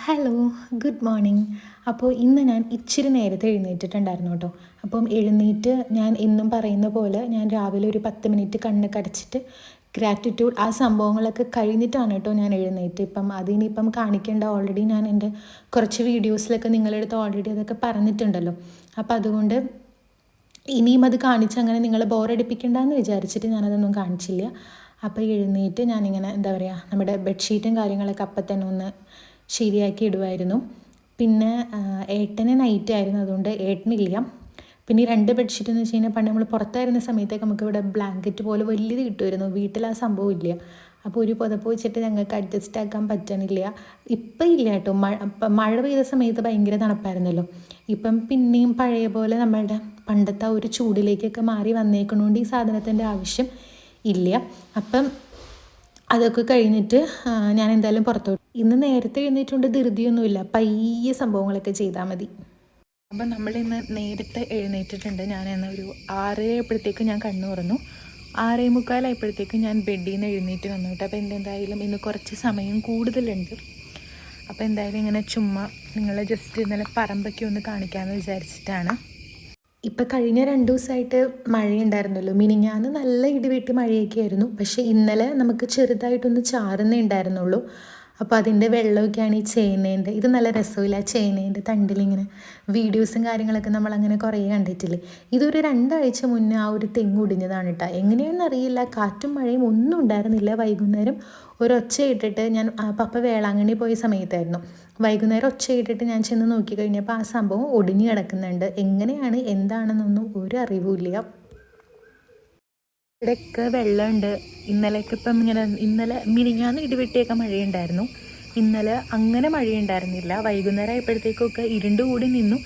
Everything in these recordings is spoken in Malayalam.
ഹലോ ഗുഡ് മോർണിംഗ് അപ്പോൾ ഇന്ന് ഞാൻ ഇച്ചിരി നേരത്തെ എഴുന്നേറ്റിട്ടുണ്ടായിരുന്നു കേട്ടോ. അപ്പം എഴുന്നേറ്റ് ഞാൻ എന്നും പറയുന്ന പോലെ ഞാൻ രാവിലെ ഒരു പത്ത് മിനിറ്റ് കണ്ണ് കടച്ചിട്ട് ഗ്രാറ്റിറ്റ്യൂഡ് ആ സംഭവങ്ങളൊക്കെ കഴിഞ്ഞിട്ടാണ് കേട്ടോ ഞാൻ എഴുന്നേറ്റ്. ഇപ്പം അതിനിപ്പം കാണിക്കേണ്ട ഓൾറെഡി ഞാൻ എന്റെ കുറച്ച് വീഡിയോസിലൊക്കെ നിങ്ങളുടെ അടുത്ത് ഓൾറെഡി അതൊക്കെ പറഞ്ഞിട്ടുണ്ടല്ലോ. അപ്പോൾ അതുകൊണ്ട് ഇനിയും അത് കാണിച്ച് അങ്ങനെ നിങ്ങളെ ബോറടിപ്പിക്കണ്ടെന്ന് വിചാരിച്ചിട്ട് ഞാനതൊന്നും കാണിച്ചില്ല. അപ്പോൾ എഴുന്നേറ്റ് ഞാനിങ്ങനെ എന്താ പറയുക നമ്മുടെ ബെഡ്ഷീറ്റും കാര്യങ്ങളൊക്കെ അപ്പം തന്നെ ഒന്ന് ശരിയാക്കി ഇടുമായിരുന്നു പിന്നെ ഏട്ടന് നൈറ്റ് ആയിരുന്നു. അതുകൊണ്ട് ഏട്ടനില്ല. പിന്നെ ഈ രണ്ട് ബെഡ്ഷീറ്റ് എന്ന് വെച്ച് കഴിഞ്ഞാൽ പണ്ട് നമ്മൾ പുറത്തായിരുന്ന സമയത്തേക്ക് നമുക്ക് ഇവിടെ ബ്ലാങ്കറ്റ് പോലെ വലിയത് കിട്ടുമായിരുന്നു വീട്ടിൽ ആ സംഭവം ഇല്ല. അപ്പോൾ ഒരു പുതപ്പ് വെച്ചിട്ട് ഞങ്ങൾക്ക് അഡ്ജസ്റ്റ് ആക്കാൻ പറ്റണില്ല. ഇപ്പം ഇല്ല കേട്ടോ. മഴ മഴ പെയ്ത സമയത്ത് ഭയങ്കര തണുപ്പായിരുന്നല്ലോ. ഇപ്പം പിന്നെയും പഴയ പോലെ നമ്മളുടെ പണ്ടത്തെ ഒരു ചൂടിലേക്കൊക്കെ മാറി വന്നേക്കണോണ്ട് ഈ സാധനത്തിന്റെ ആവശ്യം ഇല്ല. അപ്പം അതൊക്കെ കഴിഞ്ഞിട്ട് ഞാൻ എന്തായാലും പുറത്തോട്ട്. ഇന്ന് നേരത്തെ എഴുന്നേറ്റുകൊണ്ട് ധൃതിയൊന്നുമില്ല. പയ്യെ സംഭവങ്ങളൊക്കെ ചെയ്താൽ മതി. അപ്പം നമ്മളിന്ന് നേരത്തെ എഴുന്നേറ്റിട്ടുണ്ട്. ഞാൻ ഇന്ന് ഒരു ആറ് ആയപ്പോഴത്തേക്ക് ഞാൻ കണ്ണു തുറന്നു. ആറേ മുക്കാലായപ്പോഴത്തേക്ക് ഞാൻ ബെഡിൽ നിന്ന് എഴുന്നേറ്റ് വന്നു കേട്ടോ. അപ്പോൾ എന്റെ എന്തായാലും ഇന്ന് കുറച്ച് സമയം കൂടുതലുണ്ട്. അപ്പോൾ എന്തായാലും ഇങ്ങനെ ചുമ്മാ നിങ്ങളെ ജസ്റ്റ് ഇന്നലെ പറമ്പൊക്കെ ഒന്ന് കാണിക്കാമെന്ന് വിചാരിച്ചിട്ടാണ്. ഇപ്പം കഴിഞ്ഞ രണ്ട് ദിവസമായിട്ട് മഴയുണ്ടായിരുന്നല്ലോ. മിനിഞ്ഞാന്ന് നല്ല ഇടിവെട്ടി മഴയൊക്കെ ആയിരുന്നു പക്ഷേ ഇന്നലെ നമുക്ക് ചെറുതായിട്ടൊന്ന് ചാറുന്നേ ഉണ്ടായിരുന്നുള്ളൂ. അപ്പോൾ അതിന്റെ വെള്ളമൊക്കെയാണ് ഈ ചേനേന്റെ ഇത് നല്ല രസമില്ല ചേനേന്റെ തണ്ടിലിങ്ങനെ. വീഡിയോസും കാര്യങ്ങളൊക്കെ നമ്മളങ്ങനെ കുറേ കണ്ടിട്ടില്ലേ? ഇതൊരു രണ്ടാഴ്ച മുന്നേ ആ ഒരു തെങ്ങ് ഒടിഞ്ഞതാണ് കേട്ടോ എങ്ങനെയാണെന്ന് അറിയില്ല. കാറ്റും മഴയും ഒന്നും ഉണ്ടായിരുന്നില്ല വൈകുന്നേരം. ഒരൊച്ച ഇട്ടിട്ട് ഞാൻ പപ്പ വേളാങ്കണ്ണി പോയ സമയത്തായിരുന്നു. വൈകുന്നേരം ഒച്ച ഇട്ടിട്ട് ഞാൻ ചെന്ന് നോക്കി കഴിഞ്ഞപ്പോൾ ആ സംഭവം ഒടിഞ്ഞു കിടക്കുന്നുണ്ട്. എങ്ങനെയാണ്? എന്താണെന്നൊന്നും ഒരു അറിവുമില്ല. ഇവിടെയൊക്കെ വെള്ളമുണ്ട്. ഇന്നലെയൊക്കെ ഇപ്പം ഇങ്ങനെ ഇന്നലെ മിനിഞ്ഞാന്ന് ഇടിവെട്ടിയൊക്കെ മഴയുണ്ടായിരുന്നു. ഇന്നലെ അങ്ങനെ മഴയുണ്ടായിരുന്നില്ല. വൈകുന്നേരം ആയപ്പോഴത്തേക്കൊക്കെ ഇരുണ്ട് കൂടി നിന്നു.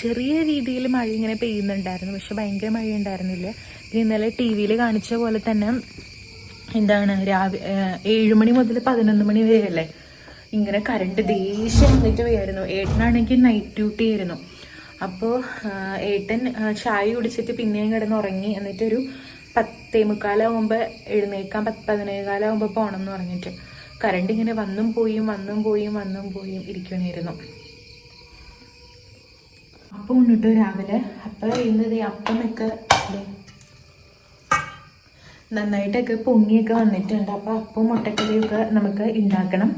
ചെറിയ രീതിയിൽ മഴ ഇങ്ങനെ പെയ്യുന്നുണ്ടായിരുന്നു. പക്ഷെ ഭയങ്കര മഴയുണ്ടായിരുന്നില്ല. പിന്നെ ഇന്നലെ ടി വിയിൽ കാണിച്ച പോലെ തന്നെ എന്താണ് രാവിലെ ഏഴുമണി മുതൽ പതിനൊന്ന് മണി വരെ അല്ലേ? ഇങ്ങനെ കറണ്ട് ദേഷ്യം വന്നിട്ട് വയ്യായിരുന്നു. ഏട്ടനാണെങ്കിൽ നൈറ്റ് ഡ്യൂട്ടി ആയിരുന്നു. അപ്പോൾ ഏട്ടൻ ചായ കുടിച്ചിട്ട് പിന്നെയും കിടന്ന് ഉറങ്ങി എന്നിട്ടൊരു പത്തേ മുക്കാലാവുമ്പോൾ എഴുന്നേൽക്കാൻ പത്ത് പതിനേകാലാവുമ്പോൾ പോകണം എന്ന് പറഞ്ഞിട്ട്. കറണ്ട് ഇങ്ങനെ വന്നും പോയും വന്നും പോയും വന്നും പോയും ഇരിക്കണമായിരുന്നു അപ്പം കൊണ്ടിട്ട് രാവിലെ അപ്പം ഇന്നത് അപ്പമൊക്കെ നന്നായിട്ടൊക്കെ പൊങ്ങിയൊക്കെ വന്നിട്ടുണ്ട്. അപ്പോൾ അപ്പവും മുട്ടക്കറിയൊക്കെ നമുക്ക് ഉണ്ടാക്കണം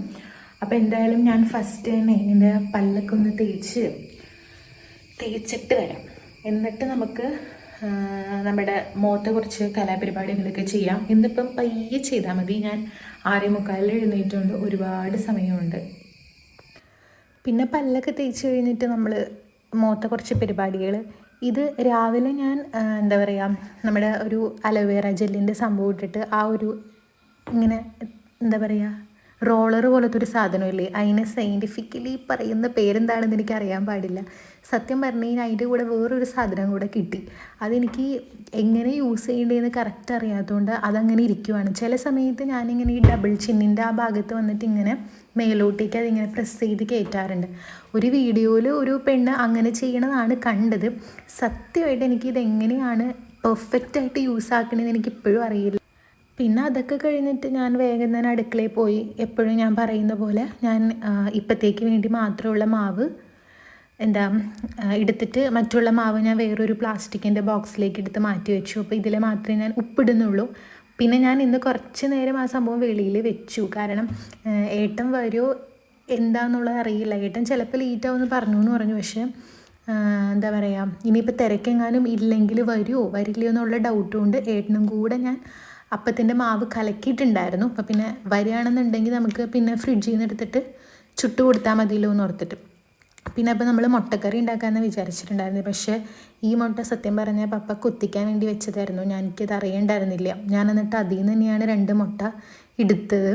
അപ്പോൾ എന്തായാലും ഞാൻ ഫസ്റ്റ് തന്നെ ഇതിന്റെ പല്ലൊക്കെ ഒന്ന് തേച്ച് തേച്ചിട്ട് വരാം. എന്നിട്ട് നമുക്ക് നമ്മുടെ മുഖത്തെ കുറച്ച് കലാപരിപാടികളൊക്കെ ചെയ്യാം. ഇന്നിപ്പം പയ്യെ ചെയ്താൽ മതി. ഞാൻ ആറേ മുക്കാലിൽ എഴുന്നേറ്റുകൊണ്ട് ഒരുപാട് സമയമുണ്ട്. പിന്നെ പല്ലൊക്കെ തേച്ച് കഴിഞ്ഞിട്ട് നമ്മൾ മുഖത്തെ കുറച്ച് പരിപാടികൾ ഇത് രാവിലെ ഞാൻ എന്താ പറയുക നമ്മുടെ ഒരു അലോവേറ ജെല്ലിന്റെ സംഭവം ഇട്ടിട്ട് ആ ഒരു ഇങ്ങനെ എന്താ പറയുക റോളർ പോലത്തെ ഒരു സാധനമില്ലേ? അതിന് സയന്റിഫിക്കലി പറയുന്ന പേരെന്താണെന്ന് എനിക്ക് അറിയാൻ പാടില്ല. സത്യം പറഞ്ഞു കഴിഞ്ഞാൽ അതിന്റെ കൂടെ വേറൊരു സാധനം കൂടെ കിട്ടി. അതെനിക്ക് എങ്ങനെ യൂസ് ചെയ്യേണ്ടതെന്ന് കറക്റ്റ് അറിയാത്തതുകൊണ്ട് അതങ്ങനെ ഇരിക്കുവാണ്. ചില സമയത്ത് ഞാനിങ്ങനെ ഈ ഡബിൾ ചിന്നിന്റെ ആ ഭാഗത്ത് വന്നിട്ട് ഇങ്ങനെ മേലോട്ടേക്ക് അതിങ്ങനെ പ്രസ് ചെയ്ത് കയറ്റാറുണ്ട് ഒരു വീഡിയോയിൽ ഒരു പെണ്ണ് അങ്ങനെ ചെയ്യണതാണ് കണ്ടത്. സത്യമായിട്ട് എനിക്കിത് എങ്ങനെയാണ് പെർഫെക്റ്റായിട്ട് യൂസ് ആക്കണമെന്ന് എനിക്ക് ഇപ്പോഴും അറിയില്ല. പിന്നെ അതൊക്കെ കഴിഞ്ഞിട്ട് ഞാൻ വേഗം തന്നെ അടുക്കളയിൽ പോയി. എപ്പോഴും ഞാൻ പറയുന്ന പോലെ ഞാൻ ഇപ്പത്തേക്ക് വേണ്ടി മാത്രമുള്ള മാവ് എന്താ എടുത്തിട്ട് മറ്റുള്ള മാവ് ഞാൻ വേറൊരു പ്ലാസ്റ്റിക്കിന്റെ ബോക്സിലേക്ക് എടുത്ത് മാറ്റി വെച്ചു. അപ്പോൾ ഇതിൽ മാത്രമേ ഞാൻ ഉപ്പിടുന്നുള്ളൂ. പിന്നെ ഞാൻ ഇന്ന് കുറച്ച് നേരം ആ സംഭവം വെളിയിൽ വെച്ചു. കാരണം ഏട്ടൻ വരുമോ എന്താണെന്നുള്ളത് അറിയില്ല. ഏട്ടൻ ചിലപ്പോൾ ലേറ്റ് ആവുമെന്ന് പറഞ്ഞു എന്ന് പറഞ്ഞു. പക്ഷേ എന്താ പറയുക ഇനിയിപ്പോൾ തിരക്കെങ്ങാനും ഇല്ലെങ്കിൽ വരുമോ വരില്ലയോ എന്നുള്ള ഡൗട്ട് ഉണ്ട് ഏട്ടനും കൂടെ ഞാൻ അപ്പത്തിന്റെ മാവ് കലക്കിയിട്ടുണ്ടായിരുന്നു. അപ്പോൾ പിന്നെ വരികയാണെന്നുണ്ടെങ്കിൽ നമുക്ക് പിന്നെ ഫ്രിഡ്ജിൽ നിന്ന് എടുത്തിട്ട് ചുട്ട് കൊടുത്താൽ മതിയല്ലോ എന്ന് ഓർത്തിട്ട്. പിന്നെ അപ്പോൾ നമ്മൾ മുട്ടക്കറി ഉണ്ടാക്കാമെന്ന് വിചാരിച്ചിട്ടുണ്ടായിരുന്നു. പക്ഷേ ഈ മുട്ട സത്യം പറഞ്ഞാൽ പപ്പ കുത്തിക്കാൻ വേണ്ടി വെച്ചതായിരുന്നു. ഞാൻ എനിക്കത് അറിയണ്ടായിരുന്നില്ല. ഞാൻ എന്നിട്ട് അതിൽ നിന്ന് തന്നെയാണ് രണ്ട് മുട്ട എടുത്തത്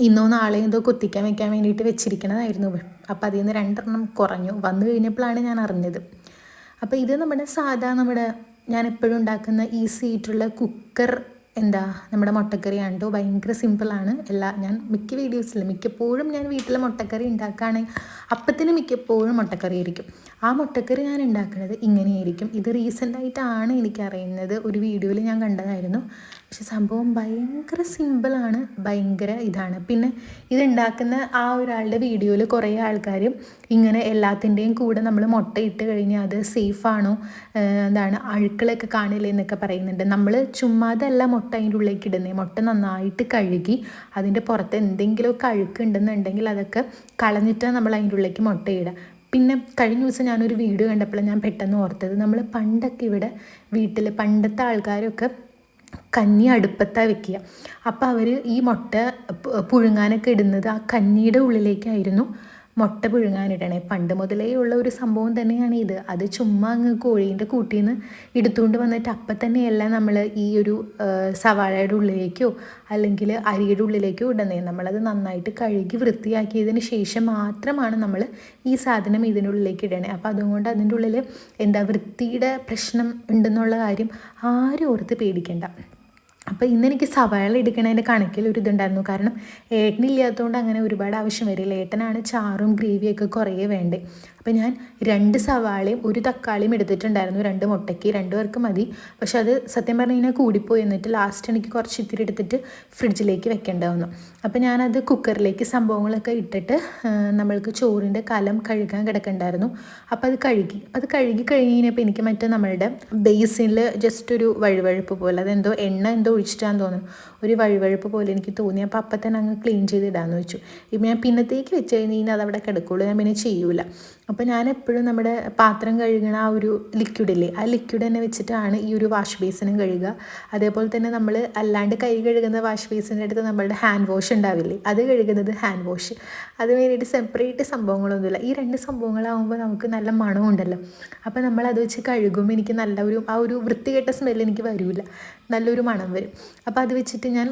ഇന്നോ നാളെയും എന്തോ കുത്തിക്കാൻ വെക്കാൻ വേണ്ടിയിട്ട് വെച്ചിരിക്കണതായിരുന്നു. അപ്പോൾ അതിൽ നിന്ന് രണ്ടെണ്ണം കുറഞ്ഞു. വന്നു കഴിഞ്ഞപ്പോഴാണ് ഞാൻ അറിഞ്ഞത്. അപ്പോൾ ഇത് നമ്മുടെ സാധാ നമ്മുടെ ഞാൻ എപ്പോഴും ഉണ്ടാക്കുന്ന ഈസി ആയിട്ടുള്ള കുക്കർ എന്താ നമ്മുടെ മുട്ടക്കറി ആണ്ടോ ഭയങ്കര സിമ്പിളാണ് എല്ലാ ഞാൻ മിക്ക വീഡിയോസിലും മിക്കപ്പോഴും ഞാൻ വീട്ടിൽ മുട്ടക്കറി ഉണ്ടാക്കുകയാണെങ്കിൽ അപ്പത്തിന് മിക്കപ്പോഴും മുട്ടക്കറി ആയിരിക്കും. ആ മുട്ടക്കറി ഞാൻ ഉണ്ടാക്കുന്നത് ഇങ്ങനെയായിരിക്കും. ഇത് റീസെന്റായിട്ടാണ് എനിക്കറിയുന്നത്. ഒരു വീഡിയോയിൽ ഞാൻ കണ്ടതായിരുന്നു. പക്ഷെ സംഭവം ഭയങ്കര സിമ്പിളാണ് ഭയങ്കര ഇതാണ്. പിന്നെ ഇതുണ്ടാക്കുന്ന ആ ഒരാളുടെ വീഡിയോയിൽ കുറേ ആൾക്കാർ ഇങ്ങനെ എല്ലാത്തിന്റെയും കൂടെ നമ്മൾ മുട്ട ഇട്ട് കഴിഞ്ഞാൽ അത് സേഫാണോ എന്താണ് അഴുക്കളൊക്കെ കാണില്ലേ എന്നൊക്കെ പറയുന്നുണ്ട്. നമ്മൾ ചുമ്മാതല്ല മുട്ട അതിന്റെ ഉള്ളിലേക്ക് ഇടുന്നത് മുട്ട നന്നായിട്ട് കഴുകി അതിന്റെ പുറത്ത് എന്തെങ്കിലുമൊക്കെ അഴുക്ക് ഉണ്ടെന്നുണ്ടെങ്കിൽ അതൊക്കെ കളഞ്ഞിട്ടാണ് നമ്മൾ അതിന്റെ ഉള്ളിലേക്ക് മുട്ടയിടുക പിന്നെ കഴിഞ്ഞ ദിവസം ഞാനൊരു വീഡിയോ കണ്ടപ്പോൾ ഞാൻ പെട്ടെന്ന് ഓർത്തത്. നമ്മൾ പണ്ടൊക്കെ ഇവിടെ വീട്ടിൽ പണ്ടത്തെ ആൾക്കാരൊക്കെ കഞ്ഞി അടുപ്പത്താണ് വെക്കുക. അപ്പോൾ അവർ ഈ മുട്ട പുഴുങ്ങാനൊക്കെ ഇടുന്നത് ആ കഞ്ഞിയുടെ ഉള്ളിലേക്കായിരുന്നു. മുട്ട പുഴുങ്ങാനിടണേ. പണ്ട് മുതലേ ഉള്ള ഒരു സംഭവം തന്നെയാണ് ഇത്. അത് ചുമ്മാ അങ്ങ് കോഴീന്റെ കൂട്ടിൽ നിന്ന് എടുത്തുകൊണ്ട് വന്നിട്ട് അപ്പം തന്നെയല്ല നമ്മൾ ഈ ഒരു സവാഴയുടെ ഉള്ളിലേക്കോ അല്ലെങ്കിൽ അരിയുടെ ഉള്ളിലേക്കോ ഇടുന്നേ. നമ്മളത് നന്നായിട്ട് കഴുകി വൃത്തിയാക്കിയതിന് ശേഷം മാത്രമാണ് നമ്മൾ ഈ സാധനം ഇതിനുള്ളിലേക്ക് ഇടണേ. അപ്പോൾ അതുകൊണ്ട് അതിന്റെ ഉള്ളിൽ എന്താ വൃത്തിയുടെ പ്രശ്നം ഉണ്ടെന്നുള്ള കാര്യം ആരും ഓർത്ത് പേടിക്കേണ്ട. അപ്പോൾ ഇന്നെനിക്ക് സവാള എടുക്കണതിന്റെ കണക്കിൽ ഒരു ഇതുണ്ടായിരുന്നു. കാരണം ഏട്ടനില്ലാത്തതുകൊണ്ട് അങ്ങനെ ഒരുപാട് ആവശ്യം വരില്ല. ഏട്ടനാണ് ചാറും ഗ്രേവിയൊക്കെ കുറേ വേണ്ടേ. അപ്പോൾ ഞാൻ രണ്ട് സവാളയും ഒരു തക്കാളിയും എടുത്തിട്ടുണ്ടായിരുന്നു. രണ്ട് മുട്ടയ്ക്ക് രണ്ട് പേർക്ക് മതി. പക്ഷെ അത് സത്യം പറഞ്ഞു കഴിഞ്ഞാൽ കൂടിപ്പോയി. എന്നിട്ട് ലാസ്റ്റ് എനിക്ക് കുറച്ച് ഇത്തിരി എടുത്തിട്ട് ഫ്രിഡ്ജിലേക്ക് വെക്കേണ്ട വന്നു അപ്പോൾ ഞാനത് കുക്കറിലേക്ക് സംഭവങ്ങളൊക്കെ ഇട്ടിട്ട് നമ്മൾക്ക് ചോറിന്റെ കലം കഴുകാൻ കിടക്കണ്ടായിരുന്നു. അപ്പോൾ അത് കഴുകി. അത് കഴുകി കഴിഞ്ഞ് കഴിഞ്ഞപ്പോൾ എനിക്ക് മറ്റേ നമ്മളുടെ ബേസിനിൽ ജസ്റ്റ് ഒരു വഴുവഴുപ്പ് പോലെ അതെന്തോ എണ്ണ എന്തോ ഒഴിച്ചിട്ടാന്ന് തോന്നുന്നു. ഒരു വഴുവഴുപ്പ് പോലെ എനിക്ക് തോന്നി. അപ്പോൾ അപ്പം തന്നെ അങ്ങ് ക്ലീൻ ചെയ്തിടാമെന്ന് വെച്ചു. ഇപ്പം ഞാൻ പിന്നത്തേക്ക് വെച്ച് കഴിഞ്ഞാൽ അത് അവിടെ കിടക്കുള്ളൂ. ഞാൻ പിന്നെ ചെയ്യൂല. അപ്പോൾ ഞാൻ എപ്പോഴും നമ്മുടെ പാത്രം കഴുകണ ആ ഒരു ലിക്വിഡില്ലേ ആ ലിക്വിഡ് തന്നെ വെച്ചിട്ടാണ് ഈ ഒരു വാഷ് ബേസിനും കഴുകുക. അതേപോലെ തന്നെ നമ്മൾ അല്ലാണ്ട് കൈ കഴുകുന്ന വാഷ് ബേസിന്റെ അടുത്ത് നമ്മളുടെ ഹാൻഡ് വാഷ് ഉണ്ടാവില്ലേ അത് കഴുകുന്നത് ഹാൻഡ് വാഷ് അത് വേണ്ടിയിട്ട് സെപ്പറേറ്റ് സംഭവങ്ങളൊന്നുമില്ല. ഈ രണ്ട് സംഭവങ്ങളാകുമ്പോൾ നമുക്ക് നല്ല മണവും മണമുണ്ടല്ലോ അപ്പോൾ നമ്മൾ അത് വെച്ച് കഴുകുമ്പോൾ എനിക്ക് നല്ല ഒരു ആ ഒരു വൃത്തികെട്ട സ്മെല്ല് എനിക്ക് വരില്ല നല്ലൊരു മണം വരും. അപ്പോൾ അത് വെച്ചിട്ട് ഞാൻ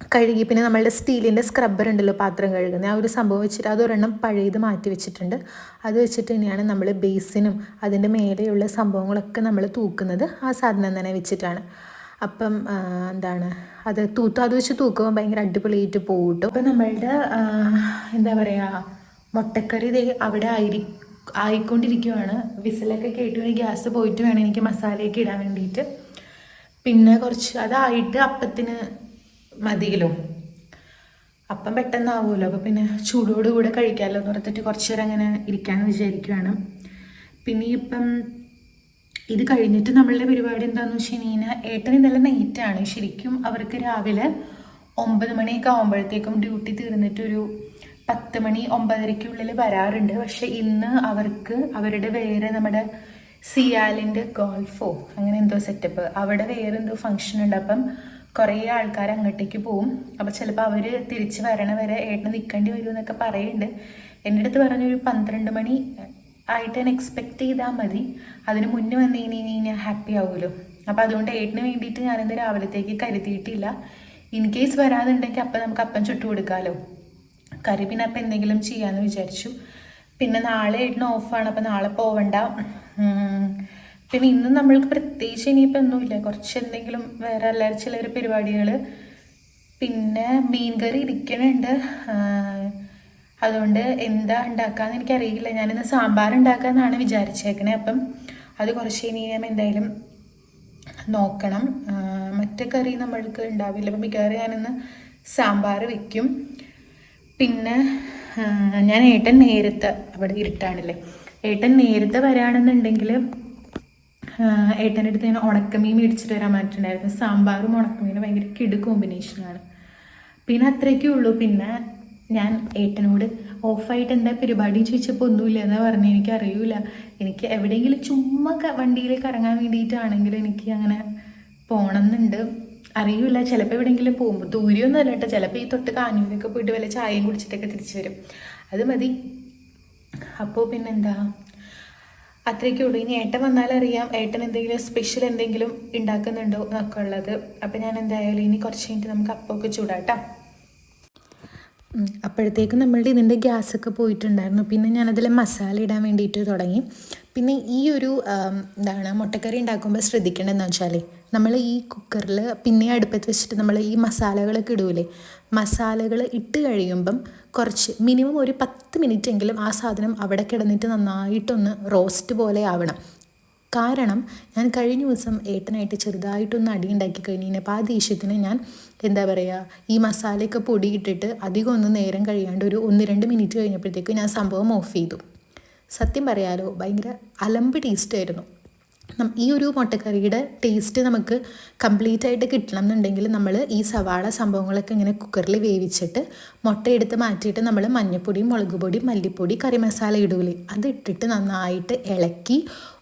കഴുകി പിന്നെ നമ്മളുടെ സ്റ്റീലിന്റെ സ്ക്രബ്ബർ ഉണ്ടല്ലോ പാത്രം കഴുകുന്ന ആ ഒരു സംഭവം വെച്ചിട്ട് അതൊരെണ്ണം പഴയത് മാറ്റി വെച്ചിട്ടുണ്ട്. അത് വെച്ചിട്ട് തന്നെയാണ് നമ്മൾ ബേസിനും അതിന്റെ മേലെയുള്ള സംഭവങ്ങളൊക്കെ നമ്മൾ തൂക്കുന്നത് ആ സാധനം തന്നെ വെച്ചിട്ടാണ്. അപ്പം എന്താണ് അത് തൂത്ത് അത് വെച്ച് തൂക്കുമ്പോൾ ഭയങ്കര അടിപൊളിയായിട്ട് പോകും അപ്പോൾ അപ്പം നമ്മളുടെ എന്താ പറയുക മുട്ടക്കറി അവിടെ ആയിരി ആയിക്കൊണ്ടിരിക്കുവാണ്. വിസിലൊക്കെ കേട്ട് ഗ്യാസ് പോയിട്ട് വേണം എനിക്ക് മസാലയൊക്കെ ഇടാൻ വേണ്ടിയിട്ട്. പിന്നെ കുറച്ച് അതായിട്ട് അപ്പത്തിന് മതിയല്ലോ. അപ്പം പെട്ടെന്നാവുമല്ലോ അപ്പോൾ പിന്നെ ചൂടോട് കൂടെ കഴിക്കാമല്ലോ എന്ന് പറഞ്ഞിട്ട് കുറച്ച് നേരം അങ്ങനെ ഇരിക്കാമെന്ന് വിചാരിക്കുകയാണ് പിന്നെ ഇപ്പം ഇത് കഴിഞ്ഞിട്ട് നമ്മളുടെ പരിപാടി എന്താണെന്ന് വെച്ച് കഴിഞ്ഞാൽ ഏട്ടൻ ഇതെല്ലാം നൈറ്റാണ് ശരിക്കും അവർക്ക് രാവിലെ ഒമ്പത് മണിയൊക്കെ ആകുമ്പോഴത്തേക്കും ഡ്യൂട്ടി തീർന്നിട്ടൊരു പത്ത് മണി ഒമ്പതരയ്ക്കുള്ളിൽ വരാറുണ്ട്. പക്ഷെ ഇന്ന് അവർക്ക് അവരുടെ വേറെ നമ്മുടെ സിയാലിന്റെ ഗോൾഫോ അങ്ങനെ എന്തോ സെറ്റപ്പ് അവിടെ വേറെ എന്തോ ഫങ്ഷൻ ഉണ്ട്. അപ്പം കുറേ ആൾക്കാർ അങ്ങോട്ടേക്ക് പോവും. അപ്പോൾ ചിലപ്പോൾ അവർ തിരിച്ച് വരണ വരെ ഏട്ടന് നിൽക്കേണ്ടി വരും എന്നൊക്കെ പറയുന്നുണ്ട് എന്റെ അടുത്ത് പറഞ്ഞൊരു പന്ത്രണ്ട് മണി ആയിട്ട് ഞാൻ എക്സ്പെക്റ്റ് ചെയ്താൽ മതി. അതിന് മുന്നേ വന്ന് കഴിഞ്ഞ് കഴിഞ്ഞാൽ ഹാപ്പി ആവുമല്ലോ. അപ്പോൾ അതുകൊണ്ട് ഏട്ടന് വേണ്ടിയിട്ട് ഞാനിന്ന് രാവിലത്തേക്ക് കരുതിയിട്ടില്ല. ഇൻ കേസ് വരാതുണ്ടെങ്കിൽ അപ്പം നമുക്ക് അപ്പം ചുട്ടു കൊടുക്കാമല്ലോ കറി പിന്നെ അപ്പം എന്തെങ്കിലും ചെയ്യാമെന്ന് വിചാരിച്ചു. പിന്നെ നാളെ ഏട്ടന് ഓഫാണ് അപ്പം നാളെ പോവണ്ട. പിന്നെ ഇന്ന് നമ്മൾക്ക് പ്രത്യേകിച്ച് ഇനിയിപ്പോൾ ഒന്നുമില്ല. കുറച്ച് എന്തെങ്കിലും വേറെ എല്ലാവരും ചില പരിപാടികൾ പിന്നെ മീൻ കറി ഇരിക്കണുണ്ട്. അതുകൊണ്ട് എന്താ ഉണ്ടാക്കാന്ന് എനിക്കറിയില്ല. ഞാനിന്ന് സാമ്പാർ ഉണ്ടാക്കാമെന്നാണ് വിചാരിച്ചേക്കണേ. അപ്പം അത് കുറച്ച് ഇനി ഞാൻ എന്തായാലും നോക്കണം. മറ്റേ കറി നമ്മൾക്ക് ഉണ്ടാവില്ല. അപ്പം മിക്കവാറും ഞാനിന്ന് സാമ്പാർ വെക്കും. പിന്നെ ഞാൻ ഏട്ടൻ നേരത്തെ അവിടെ ഇരുട്ടാണല്ലേ. ഏട്ടൻ നേരത്തെ വരാണെന്നുണ്ടെങ്കിൽ ഏട്ടന്റെ അടുത്ത് ഞാൻ ഉണക്കമീൻ മേടിച്ചിട്ട് വരാൻ പറ്റുന്നുണ്ടായിരുന്നു സാമ്പാറും ഉണക്കമീനും ഭയങ്കര കിട് കോമ്പിനേഷനാണ് പിന്നെ അത്രയൊക്കെ ഉള്ളൂ. പിന്നെ ഞാൻ ഏട്ടനോട് ഓഫായിട്ട് എന്താ പരിപാടി? ചോദിച്ചപ്പോൾ ഒന്നുമില്ല. എന്നാ പറഞ്ഞു? എനിക്ക് അറിയില്ല എനിക്ക് എവിടെയെങ്കിലും ചുമ്മാ വണ്ടിയിൽ കറങ്ങാൻ വേണ്ടിയിട്ടാണെങ്കിൽ എനിക്ക് അങ്ങനെ പോകണമെന്നുണ്ട് അറിയില്ല ചിലപ്പോൾ എവിടെയെങ്കിലും പോകുമ്പോൾ ദൂരെയൊന്നും അല്ല കേട്ടോ. ചിലപ്പോൾ ഈ തൊട്ട് കാഞ്ഞൂരൊക്കെ പോയിട്ട് വല്ല ചായയും കുടിച്ചിട്ടൊക്കെ തിരിച്ചു വരും. അത് മതി. അപ്പോൾ പിന്നെന്താ? അത്രയ്ക്കേ ഉള്ളൂ. ഇനി ഏട്ടൻ വന്നാലറിയാം ഏട്ടൻ എന്തെങ്കിലും സ്പെഷ്യൽ എന്തെങ്കിലും ഉണ്ടാക്കുന്നുണ്ടോ എന്നൊക്കെ ഉള്ളത്. അപ്പം ഞാൻ എന്തായാലും ഇനി കുറച്ച് കഴിഞ്ഞിട്ട് നമുക്ക് അപ്പമൊക്കെ ചൂടാട്ടാം. അപ്പോഴത്തേക്കും നമ്മളുടെ ഇതിന്റെ ഗ്യാസൊക്കെ പോയിട്ടുണ്ടായിരുന്നു. പിന്നെ ഞാനതിൽ മസാല ഇടാൻ വേണ്ടിയിട്ട് തുടങ്ങി. പിന്നെ ഈ ഒരു എന്താണ് മുട്ടക്കറി ഉണ്ടാക്കുമ്പോൾ ശ്രദ്ധിക്കേണ്ടതെന്ന് വെച്ചാൽ നമ്മൾ ഈ കുക്കറിൽ പിന്നെ അടുപ്പത്ത് വെച്ചിട്ട് നമ്മൾ ഈ മസാലകളൊക്കെ ഇടൂലേ? മസാലകൾ ഇട്ട് കഴിയുമ്പം കുറച്ച് മിനിമം ഒരു പത്ത് മിനിറ്റ് എങ്കിലും ആ സാധനം അവിടെ കിടന്നിട്ട് നന്നായിട്ടൊന്ന് റോസ്റ്റ് പോലെ ആവണം. കാരണം ഞാൻ കഴിഞ്ഞ ദിവസം ഏട്ടനായിട്ട് ചെറുതായിട്ടൊന്ന് അടി ഉണ്ടാക്കി കഴിഞ്ഞപ്പോൾ ആ ദേഷ്യത്തിന് ഞാൻ എന്താ പറയുക ഈ മസാലയൊക്കെ പൊടിയിട്ടിട്ട് അധികം ഒന്ന് നേരം കഴിയാണ്ട് ഒരു ഒന്ന് രണ്ട് മിനിറ്റ് കഴിഞ്ഞപ്പോഴത്തേക്കും ഞാൻ സംഭവം ഓഫ് ചെയ്തു. സത്യം പറയാലോ ഭയങ്കര അലമ്പ് ടേസ്റ്റ് ആയിരുന്നു. ഈ ഒരു മുട്ടക്കറിയുടെ ടേസ്റ്റ് നമുക്ക് കംപ്ലീറ്റ് ആയിട്ട് കിട്ടണം എന്നുണ്ടെങ്കിൽ നമ്മൾ ഈ സവാള സംഭവങ്ങളൊക്കെ ഇങ്ങനെ കുക്കറിൽ വേവിച്ചിട്ട് മുട്ട എടുത്ത് മാറ്റിയിട്ട് നമ്മൾ മഞ്ഞൾപ്പൊടി മുളക് പൊടി മല്ലിപ്പൊടി കറി മസാല ഇടൂലേ. അത് ഇട്ടിട്ട് നന്നായിട്ട് ഇളക്കി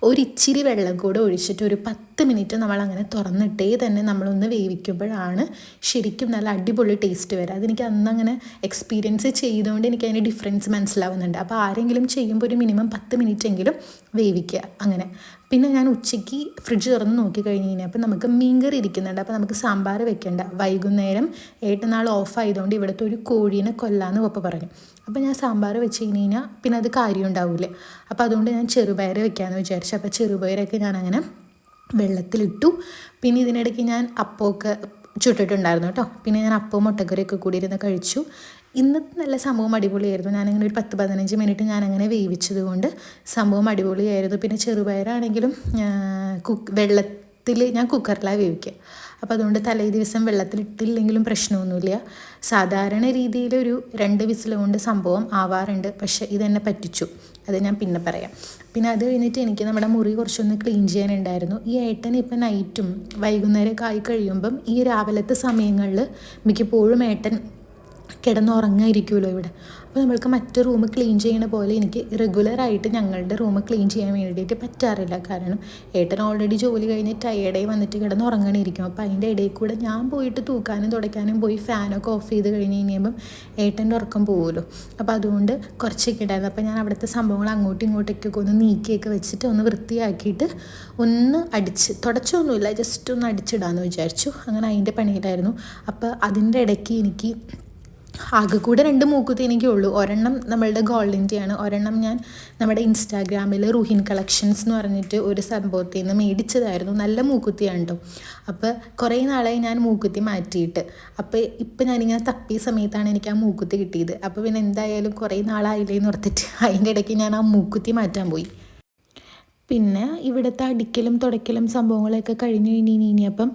ഒരിച്ചിരി വെള്ളം കൂടെ ഒഴിച്ചിട്ട് ഒരു പത്ത് മിനിറ്റ് നമ്മൾ അങ്ങനെ തുറന്നിട്ടേ തന്നെ നമ്മളൊന്ന് വേവിക്കുമ്പോഴാണ് ശരിക്കും നല്ല അടിപൊളി ടേസ്റ്റ് വരിക അതെനിക്ക് അന്നങ്ങനെ എക്സ്പീരിയൻസ് ചെയ്തുകൊണ്ട് എനിക്ക് അതിന്റെ ഡിഫറൻസ് മനസ്സിലാവുന്നുണ്ട്. അപ്പോൾ ആരെങ്കിലും ചെയ്യുമ്പോൾ ഒരു മിനിമം പത്ത് മിനിറ്റ് എങ്കിലും വേവിക്കുക അങ്ങനെ. പിന്നെ ഞാൻ ഉച്ചയ്ക്ക് ഫ്രിഡ്ജ് തുറന്ന് നോക്കി കഴിഞ്ഞ് കഴിഞ്ഞാൽ അപ്പോൾ നമുക്ക് മീൻകറി ഇരിക്കുന്നുണ്ട്. അപ്പോൾ നമുക്ക് സാമ്പാർ വെക്കേണ്ട. വൈകുന്നേരം ഏട്ടനാൾ ഓഫ് ആയതുകൊണ്ട് ഇവിടുത്തെ ഒരു കോഴീനെ കൊല്ലാന്ന് പപ്പ പറഞ്ഞു. അപ്പോൾ ഞാൻ സാമ്പാർ വെച്ച് കഴിഞ്ഞ് കഴിഞ്ഞാൽ പിന്നെ അത് കാര്യം ഉണ്ടാവില്ലേ അപ്പോൾ അതുകൊണ്ട് ഞാൻ ചെറുപയർ വെക്കാമെന്ന് വിചാരിച്ചു. അപ്പോൾ ചെറുപയറൊക്കെ ഞാൻ അങ്ങനെ വെള്ളത്തിലിട്ടു. പിന്നെ ഇതിനിടയ്ക്ക് ഞാൻ അപ്പമൊക്കെ ചുട്ടിട്ടുണ്ടായിരുന്നു കേട്ടോ. പിന്നെ ഞാൻ അപ്പവും മുട്ടക്കറിയൊക്കെ കൂടി ഇരുന്ന് കഴിച്ചു. ഇന്നത്തെ നല്ല സംഭവം അടിപൊളിയായിരുന്നു. ഞാനങ്ങനെ ഒരു പത്ത് പതിനഞ്ച് മിനിറ്റ് ഞാനങ്ങനെ വേവിച്ചത് കൊണ്ട് സംഭവം അടിപൊളിയായിരുന്നു. പിന്നെ ചെറുപയറാണെങ്കിലും കുക്ക് വെള്ളത്തിൽ ഞാൻ കുക്കറിലാണ് വേവിക്കുക. അപ്പോൾ അതുകൊണ്ട് തലേ ദിവസം വെള്ളത്തിലിട്ടില്ലെങ്കിലും പ്രശ്നമൊന്നുമില്ല. സാധാരണ രീതിയിൽ ഒരു രണ്ട് വിസിൽ കൊണ്ട് സംഭവം ആവാറുണ്ട്. പക്ഷേ ഇതെന്നെ പറ്റിച്ചു. അത് ഞാൻ പിന്നെ പറയാം. പിന്നെ അത് കഴിഞ്ഞിട്ട് എനിക്ക് നമ്മുടെ മുറി കുറച്ചൊന്ന് ക്ലീൻ ചെയ്യാനുണ്ടായിരുന്നു. ഈ ഏട്ടൻ ഇപ്പം നൈറ്റും വൈകുന്നേരമൊക്കെ ആയി കഴിയുമ്പം ഈ രാവിലത്തെ സമയങ്ങളിൽ മിക്കപ്പോഴും ഏട്ടൻ കിടന്നുറങ്ങായിരിക്കുമല്ലോ ഇവിടെ. അപ്പോൾ നമ്മൾക്ക് മറ്റു റൂം ക്ലീൻ ചെയ്യണ പോലെ എനിക്ക് റെഗുലറായിട്ട് ഞങ്ങളുടെ റൂം ക്ലീൻ ചെയ്യാൻ വേണ്ടിയിട്ട് പറ്റാറില്ല. കാരണം ഏട്ടൻ ഓൾറെഡി ജോലി കഴിഞ്ഞ് ടയേർഡായി വന്നിട്ട് കിടന്ന് കിടന്നുറങ്ങണിരിക്കും അപ്പോൾ അതിന്റെ ഇടയിൽ കൂടെ ഞാൻ പോയിട്ട് തൂക്കാനും തുടയ്ക്കാനും പോയി ഫാനൊക്കെ ഓഫ് ചെയ്ത് കഴിഞ്ഞ് കഴിയുമ്പം ഏട്ടന്റെ ഉറക്കം പോകുമല്ലോ അപ്പോൾ അതുകൊണ്ട് കുറച്ചൊക്കെ ഉണ്ടായിരുന്നു അപ്പോൾ ഞാൻ അവിടുത്തെ സംഭവങ്ങൾ അങ്ങോട്ടും ഇങ്ങോട്ടേക്കൊക്കെ ഒന്ന് നീക്കിയൊക്കെ വെച്ചിട്ട് ഒന്ന് വൃത്തിയാക്കിയിട്ട് ഒന്ന് അടിച്ച് തുടച്ചൊന്നുമില്ല ജസ്റ്റ് ഒന്ന് അടിച്ചിടാമെന്ന് വിചാരിച്ചു. അങ്ങനെ അതിന്റെ പണിയിലായിരുന്നു. അപ്പോൾ അതിന്റെ ഇടയ്ക്ക് എനിക്ക് ആകെ കൂടെ രണ്ട് മൂക്കുത്തി ഉള്ളൂ ഒരെണ്ണം നമ്മളുടെ ഗോൾഡിന്റെയാണ്. ഒരെണ്ണം ഞാൻ നമ്മുടെ ഇൻസ്റ്റാഗ്രാമിൽ റുഹിൻ കളക്ഷൻസ് എന്ന് പറഞ്ഞിട്ട് ഒരു സംഭവത്തിൽ നിന്ന് മേടിച്ചതായിരുന്നു. നല്ല മൂക്കുത്തിയാണ് കേട്ടോ. അപ്പോൾ കുറേ നാളായി ഞാൻ മൂക്കുത്തി മാറ്റിയിട്ട്. അപ്പോൾ ഇപ്പം ഞാനിങ്ങനെ തപ്പിയ സമയത്താണ് എനിക്ക് ആ മൂക്കുത്തി കിട്ടിയത്. അപ്പോൾ പിന്നെ എന്തായാലും കുറേ നാളായില്ലേ എന്ന് ഓർത്തിട്ട് അതിന്റെ ഇടയ്ക്ക് ഞാൻ ആ മൂക്കുത്തി മാറ്റാൻ പോയി. പിന്നെ ഇവിടുത്തെ അടിക്കലും തുടയ്ക്കലും സംഭവങ്ങളൊക്കെ കഴിഞ്ഞ് കഴിഞ്ഞ് കഴിഞ്ഞപ്പം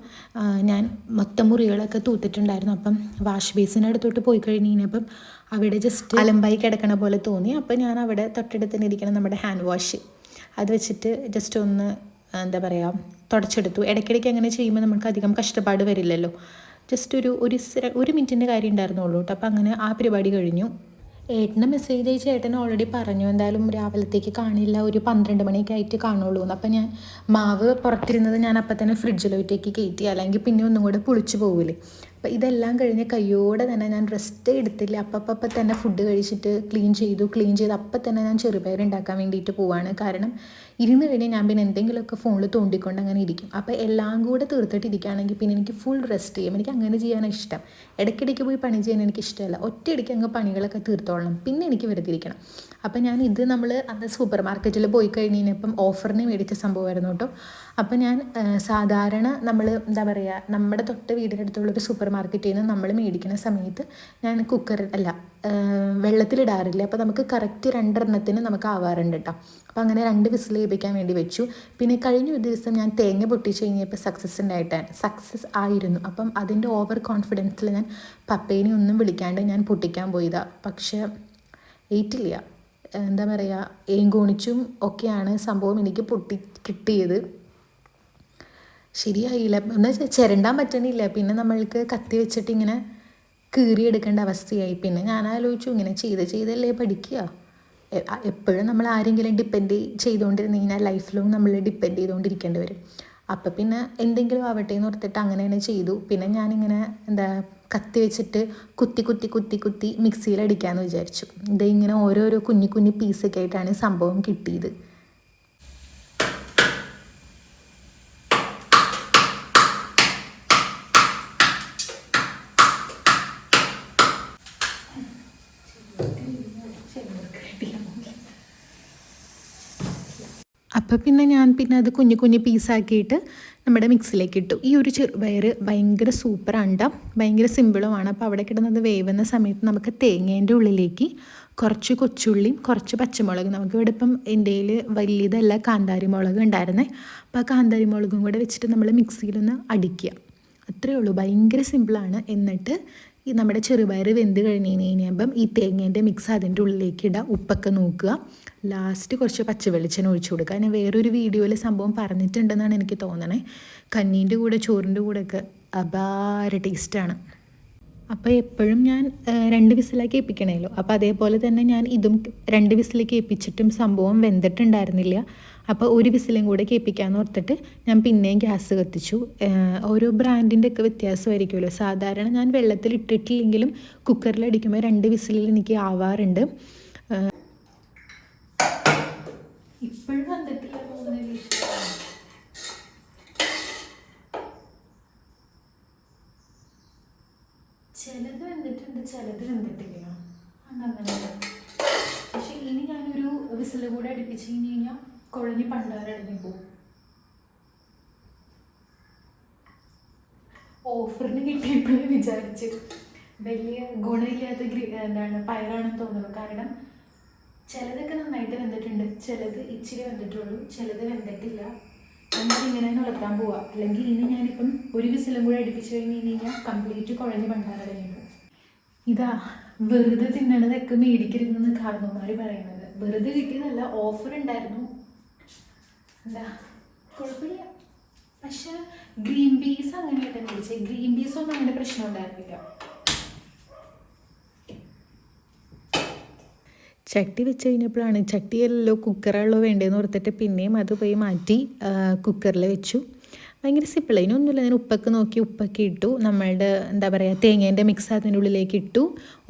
ഞാൻ മൊത്തം മുറികളൊക്കെ തൂത്തിട്ടുണ്ടായിരുന്നു. അപ്പം വാഷ് ബേസിനടുത്തോട്ട് പോയി കഴിഞ്ഞ് കഴിഞ്ഞപ്പം അവിടെ ജസ്റ്റ് അലമ്പായി കിടക്കണ പോലെ തോന്നി. അപ്പം ഞാൻ അവിടെ തൊട്ടടുത്ത് ഇരിക്കണം നമ്മുടെ ഹാൻഡ് വാഷ് അത് വെച്ചിട്ട് ജസ്റ്റ് ഒന്ന് എന്താ പറയുക തുടച്ചെടുത്തു. ഇടയ്ക്കിടയ്ക്ക് അങ്ങനെ ചെയ്യുമ്പോൾ നമുക്ക് അധികം കഷ്ടപ്പാട് വരില്ലല്ലോ. ജസ്റ്റ് ഒരു ഒരു ഒരു മിനിറ്റിന്റെ കാര്യം ഉണ്ടായിരുന്നുള്ളൂ കേട്ടോ. അപ്പം അങ്ങനെ ആ പരിപാടി കഴിഞ്ഞു. ഏട്ടന് മെസ്സേജ് അയച്ച് ഏട്ടൻ ഓൾറെഡി പറഞ്ഞു. എന്തായാലും രാവിലത്തേക്ക് കാണില്ല. ഒരു പന്ത്രണ്ട് മണിയൊക്കെ ആയിട്ട് കാണുള്ളൂ എന്ന്. അപ്പം ഞാൻ മാവ് പുറത്തിരുന്നത് ഞാൻ അപ്പം തന്നെ ഫ്രിഡ്ജിലോട്ടേക്ക് കയറ്റി. അല്ലെങ്കിൽ പിന്നെ ഒന്നും കൂടെ പുളിച്ചു പോകില്ലേ അപ്പോൾ ഇതെല്ലാം കഴിഞ്ഞ് കയ്യോടെ തന്നെ ഞാൻ റെസ്റ്റ് എടുത്തില്ല. അപ്പം അപ്പം തന്നെ ഫുഡ് കഴിച്ചിട്ട് ക്ലീൻ ചെയ്തു. ക്ലീൻ ചെയ്ത് അപ്പം തന്നെ ഞാൻ ചെറുപയർ ഉണ്ടാക്കാൻ വേണ്ടിയിട്ട് പോവാണ്. കാരണം ഇരുന്ന് കഴിഞ്ഞാൽ ഞാൻ പിന്നെ എന്തെങ്കിലുമൊക്കെ ഫോണിൽ തോണ്ടിക്കൊണ്ട് അങ്ങനെ ഇരിക്കും. അപ്പോൾ എല്ലാം കൂടെ തീർത്തിട്ട് ഇരിക്കുകയാണെങ്കിൽ പിന്നെ എനിക്ക് ഫുൾ റെസ്റ്റ് ചെയ്യും. എനിക്ക് അങ്ങനെ ചെയ്യാനാണ് ഇഷ്ടം. ഇടയ്ക്കിടയ്ക്ക് പോയി പണി ചെയ്യാൻ എനിക്ക് ഇഷ്ടമല്ല. ഒറ്റയടിക്ക് അങ്ങ് പണികളൊക്കെ തീർത്തോളണം. പിന്നെ എനിക്ക് വെറുതെ ഇരിക്കണം. അപ്പോൾ ഞാൻ ഇത് നമ്മൾ അന്ന് സൂപ്പർ മാർക്കറ്റിൽ പോയി കഴിഞ്ഞപ്പം ഓഫറിന് മേടിച്ച സംഭവമായിരുന്നു കേട്ടോ. അപ്പോൾ ഞാൻ സാധാരണ നമ്മൾ എന്താ പറയുക നമ്മുടെ തൊട്ട് അടുത്തുള്ള ഒരു സൂപ്പർ മാർക്കറ്റിൽ നിന്ന് നമ്മൾ മേടിക്കുന്ന സമയത്ത് ഞാൻ കുക്കർ അല്ല വെള്ളത്തിലിടാറില്ല. അപ്പോൾ നമുക്ക് കറക്റ്റ് രണ്ടെണ്ണത്തിന് നമുക്ക് ആവാറുണ്ട് കേട്ടോ. അപ്പോൾ അങ്ങനെ രണ്ട് വിസിൽ ചെയ്യിപ്പിക്കാൻ വേണ്ടി വെച്ചു. പിന്നെ കഴിഞ്ഞ ഒരു ദിവസം ഞാൻ തേങ്ങ പൊട്ടിച്ച് കഴിഞ്ഞപ്പോൾ സക്സസ് ഉണ്ടായിട്ടാണ്. സക്സസ് ആയിരുന്നു. അപ്പം അതിന്റെ ഓവർ കോൺഫിഡൻസിൽ ഞാൻ പപ്പേനെ ഒന്നും വിളിക്കാണ്ട് ഞാൻ പൊട്ടിക്കാൻ പോയതാ. പക്ഷേ ഏറ്റില്ല. എന്താ പറയുക ഏങ്കോണിച്ചും ഒക്കെയാണ് സംഭവം എനിക്ക് പൊട്ടി കിട്ടിയത്. ശരിയായില്ല. എന്ന് ചിരണ്ടാൻ പറ്റണില്ല. പിന്നെ നമ്മൾക്ക് കത്തി വെച്ചിട്ട് ഇങ്ങനെ കീറിയെടുക്കേണ്ട അവസ്ഥയായി. പിന്നെ ഞാൻ ആലോചിച്ചു ഇങ്ങനെ ചെയ്ത് ചെയ്തല്ലേ പഠിക്കുക? എപ്പോഴും നമ്മൾ ആരെങ്കിലും ഡിപ്പെൻഡ് ചെയ്തുകൊണ്ടിരുന്ന കഴിഞ്ഞാൽ ലൈഫ് ലോങ് നമ്മൾ ഡിപ്പെൻഡ് ചെയ്തുകൊണ്ടിരിക്കേണ്ടി വരും. അപ്പം പിന്നെ എന്തെങ്കിലും ആവട്ടെ എന്ന് ഓർത്തിട്ട് അങ്ങനെ തന്നെ ചെയ്തു. പിന്നെ ഞാനിങ്ങനെ എന്താ കത്തി വെച്ചിട്ട് കുത്തി കുത്തി കുത്തി കുത്തി മിക്സിയിൽ അടിക്കാമെന്ന് വിചാരിച്ചു. ഇങ്ങനെ ഓരോരോ കുഞ്ഞു കുഞ്ഞി പീസൊക്കെ ആയിട്ടാണ് സംഭവം കിട്ടിയത്. അപ്പോൾ പിന്നെ ഞാൻ പിന്നെ അത് കുഞ്ഞു കുഞ്ഞു പീസാക്കിയിട്ട് നമ്മുടെ മിക്സിലേക്ക് ഇട്ടു. ഈ ഒരു ചെറുപയർ ഭയങ്കര സൂപ്പർ അണ്ട ഭയങ്കര സിമ്പിളുമാണ് അപ്പോൾ അവിടെ കിടന്നത് വേവുന്ന സമയത്ത് നമുക്ക് തേങ്ങേന്റെ ഉള്ളിലേക്ക് കുറച്ച് കൊച്ചുള്ളിയും കുറച്ച് പച്ചമുളക് നമുക്ക് ഇവിടെ ഇപ്പം എന്റെ വലിയതല്ല കാന്താരി മുളക് ഉണ്ടായിരുന്നേ. അപ്പോൾ ആ കാന്താരി മുളകും കൂടെ വെച്ചിട്ട് നമ്മൾ മിക്സിയിലൊന്ന് അടിക്കുക. അത്രയേ ഉള്ളൂ. ഭയങ്കര സിമ്പിളാണ് എന്നിട്ട് ഈ നമ്മുടെ ചെറുപയർ വെന്ത് കഴിഞ്ഞ് കഴിഞ്ഞപ്പം ഈ തേങ്ങേന്റെ മിക്സ് അതിന്റെ ഉള്ളിലേക്ക് ഇടുക ഉപ്പൊക്കെ നോക്കുക. ലാസ്റ്റ് കുറച്ച് പച്ചവെളിച്ചെണ്ണ ഒഴിച്ചു കൊടുക്കുക. ഞാൻ വേറൊരു വീഡിയോയിൽ സംഭവം പറഞ്ഞിട്ടുണ്ടെന്നാണ് എനിക്ക് തോന്നണേ. കഞ്ഞീന്റെ കൂടെ ചോറിന്റെ കൂടെയൊക്കെ അപാര ടേസ്റ്റാണ് അപ്പോൾ എപ്പോഴും ഞാൻ രണ്ട് വിസിലാക്കി ഏൽപ്പിക്കണമല്ലോ അപ്പോൾ അതേപോലെ തന്നെ ഞാൻ ഇതും രണ്ട് വിസിലേക്ക് ഏൽപ്പിച്ചിട്ടും സംഭവം വെന്തിട്ടുണ്ടായിരുന്നില്ല. അപ്പോൾ ഒരു വിസിലും കൂടെ കേൾപ്പിക്കാമെന്ന് ഓർത്തിട്ട് ഞാൻ പിന്നെയും ഗ്യാസ് കത്തിച്ചു. ഓരോ ബ്രാൻഡിന്റെ ഒക്കെ വ്യത്യാസമായിരിക്കുമല്ലോ. സാധാരണ ഞാൻ വെള്ളത്തിൽ ഇട്ടിട്ടില്ലെങ്കിലും കുക്കറിൽ അടിക്കുമ്പോൾ രണ്ട് വിസിലിൽ എനിക്ക് ആവാറുണ്ട്. ഇപ്പോഴും ചിലത് വന്നിട്ടുണ്ട് ചിലത് വന്നിട്ടില്ല. അങ്ങനെ പക്ഷെ ഇനി ഞാനൊരു വിസിൽ കൂടെ അടുപ്പിച്ച് കഴിഞ്ഞ് കഴിഞ്ഞാൽ കുഴഞ്ഞ് പണ്ടാരടങ്ങി പോകും ഓഫറിന് കിട്ടിയപ്പോഴേ വിചാരിച്ചു. വലിയ ഗുണമില്ലാത്ത ഗ്രീ എന്താണ് പയറാണെന്ന് തോന്നുന്നു. കാരണം ചിലതൊക്കെ നന്നായിട്ട് വെന്തിട്ടുണ്ട്. ചിലത് ഇച്ചിരി വെന്തിട്ടുള്ളൂ. ചിലത് വെന്തിട്ടില്ല. നമ്മളിങ്ങനെ ഇങ്ങനെ ഉളക്കാൻ പോവാ. അല്ലെങ്കിൽ ഇനി ഞാനിപ്പം ഒരു വിസിലും കൂടെ അടുപ്പിച്ച് കഴിഞ്ഞ് ഞാൻ കംപ്ലീറ്റ് കുഴഞ്ഞ് പണ്ടാറടങ്ങിയത് ഇതാ വെറുതെ തിന്നണതൊക്കെ മേടിക്കരുതെന്ന് കാരണവന്മാർ പറയുന്നത്. വെറുതെ കിട്ടിയതല്ല ഓഫർ ഉണ്ടായിരുന്നു എന്താ? കുഴപ്പമില്ല. പക്ഷെ ഗ്രീൻ പീസ് അങ്ങനെയായിട്ട് മേടിച്ചത് ഗ്രീൻ പീസ് ഒന്നും അങ്ങനെ പ്രശ്നം ഉണ്ടായിരുന്നില്ല. ചട്ടി വെച്ച് കഴിഞ്ഞപ്പോഴാണ് ചട്ടിയല്ലോ കുക്കറാണല്ലോ വേണ്ടതെന്ന് ഓർത്തിട്ട് പിന്നെയും അത് പോയി മാറ്റി കുക്കറിൽ വെച്ചു. ഭയങ്കര സിമ്പിൾ അതിനൊന്നുമില്ല. ഞാൻ ഉപ്പൊക്കെ നോക്കി ഉപ്പൊക്കെ ഇട്ടു. നമ്മളുടെ എന്താ പറയുക തേങ്ങേന്റെ മിക്സ് അതിന്റെ ഉള്ളിലേക്ക് ഇട്ടു.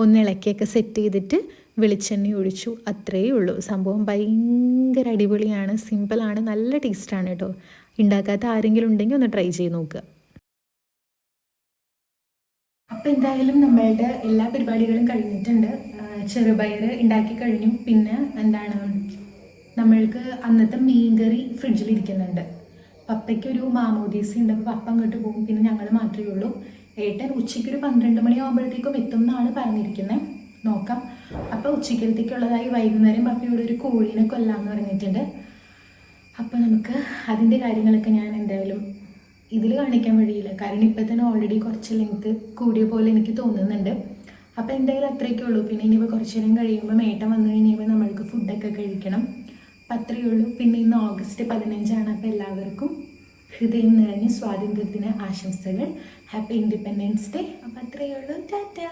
ഒന്ന് ഇളക്കിയൊക്കെ സെറ്റ് ചെയ്തിട്ട് വെളിച്ചെണ്ണ ഒഴിച്ചു. അത്രയേ ഉള്ളൂ. സംഭവം ഭയങ്കര അടിപൊളിയാണ്. സിമ്പിളാണ് നല്ല ടേസ്റ്റാണ് കേട്ടോ. ഉണ്ടാക്കാത്ത ആരെങ്കിലും ഉണ്ടെങ്കിൽ ഒന്ന് ട്രൈ ചെയ്ത് നോക്കുക അപ്പം എന്തായാലും നമ്മളുടെ എല്ലാ പരിപാടികളും കഴിഞ്ഞിട്ടുണ്ട്. ചെറുപയർ ഉണ്ടാക്കി കഴിഞ്ഞു. പിന്നെ എന്താണ് നമ്മൾക്ക് അന്നത്തെ മീൻകറി ഫ്രിഡ്ജിലിരിക്കുന്നുണ്ട് പപ്പയ്ക്ക് ഒരു മാമോദീസ ഉണ്ട്. അപ്പോൾ പപ്പ അങ്ങോട്ട് പോകും. പിന്നെ ഞങ്ങൾ മാത്രമേ ഉള്ളൂ. ഏട്ടൻ ഉച്ചയ്ക്ക് ഒരു പന്ത്രണ്ട് മണിയാകുമ്പോഴത്തേക്കും എത്തും എന്നാണ് പറഞ്ഞിരിക്കുന്നത് നോക്കാം. അപ്പോൾ ഉച്ചയ്ക്കലത്തേക്കുള്ളതായി വൈകുന്നേരം പപ്പയോട് ഒരു കോഴീനെ കൊല്ലാമെന്ന് പറഞ്ഞിട്ടുണ്ട്. അപ്പോൾ നമുക്ക് അതിന്റെ കാര്യങ്ങളൊക്കെ ഞാൻ എന്തായാലും ഇതിൽ കാണിക്കാൻ വഴിയില്ല. കാരണം ഇപ്പം തന്നെ ഓൾറെഡി കുറച്ച് ലെങ്ത് കൂടിയ പോലെ എനിക്ക് തോന്നുന്നുണ്ട്. അപ്പോൾ എന്തായാലും അത്രയൊക്കെ ഉള്ളൂ. പിന്നെ ഇനിയിപ്പോൾ കുറച്ച് നേരം കഴിയുമ്പോൾ മേട്ടം വന്നു കഴിഞ്ഞാൽ നമ്മൾക്ക് ഫുഡൊക്കെ കഴിക്കണം. അപ്പം അത്രയേ ഉള്ളൂ. പിന്നെ ഇന്ന് ഓഗസ്റ്റ് പതിനഞ്ചാണ്. അപ്പോൾ എല്ലാവർക്കും ഹൃദയം നിറഞ്ഞ സ്വാതന്ത്ര്യത്തിന് ആശംസകൾ. ഹാപ്പി ഇൻഡിപെൻഡൻസ് ഡേ അപ്പോൾ അത്രയേ ഉള്ളൂ. ടാറ്റാ.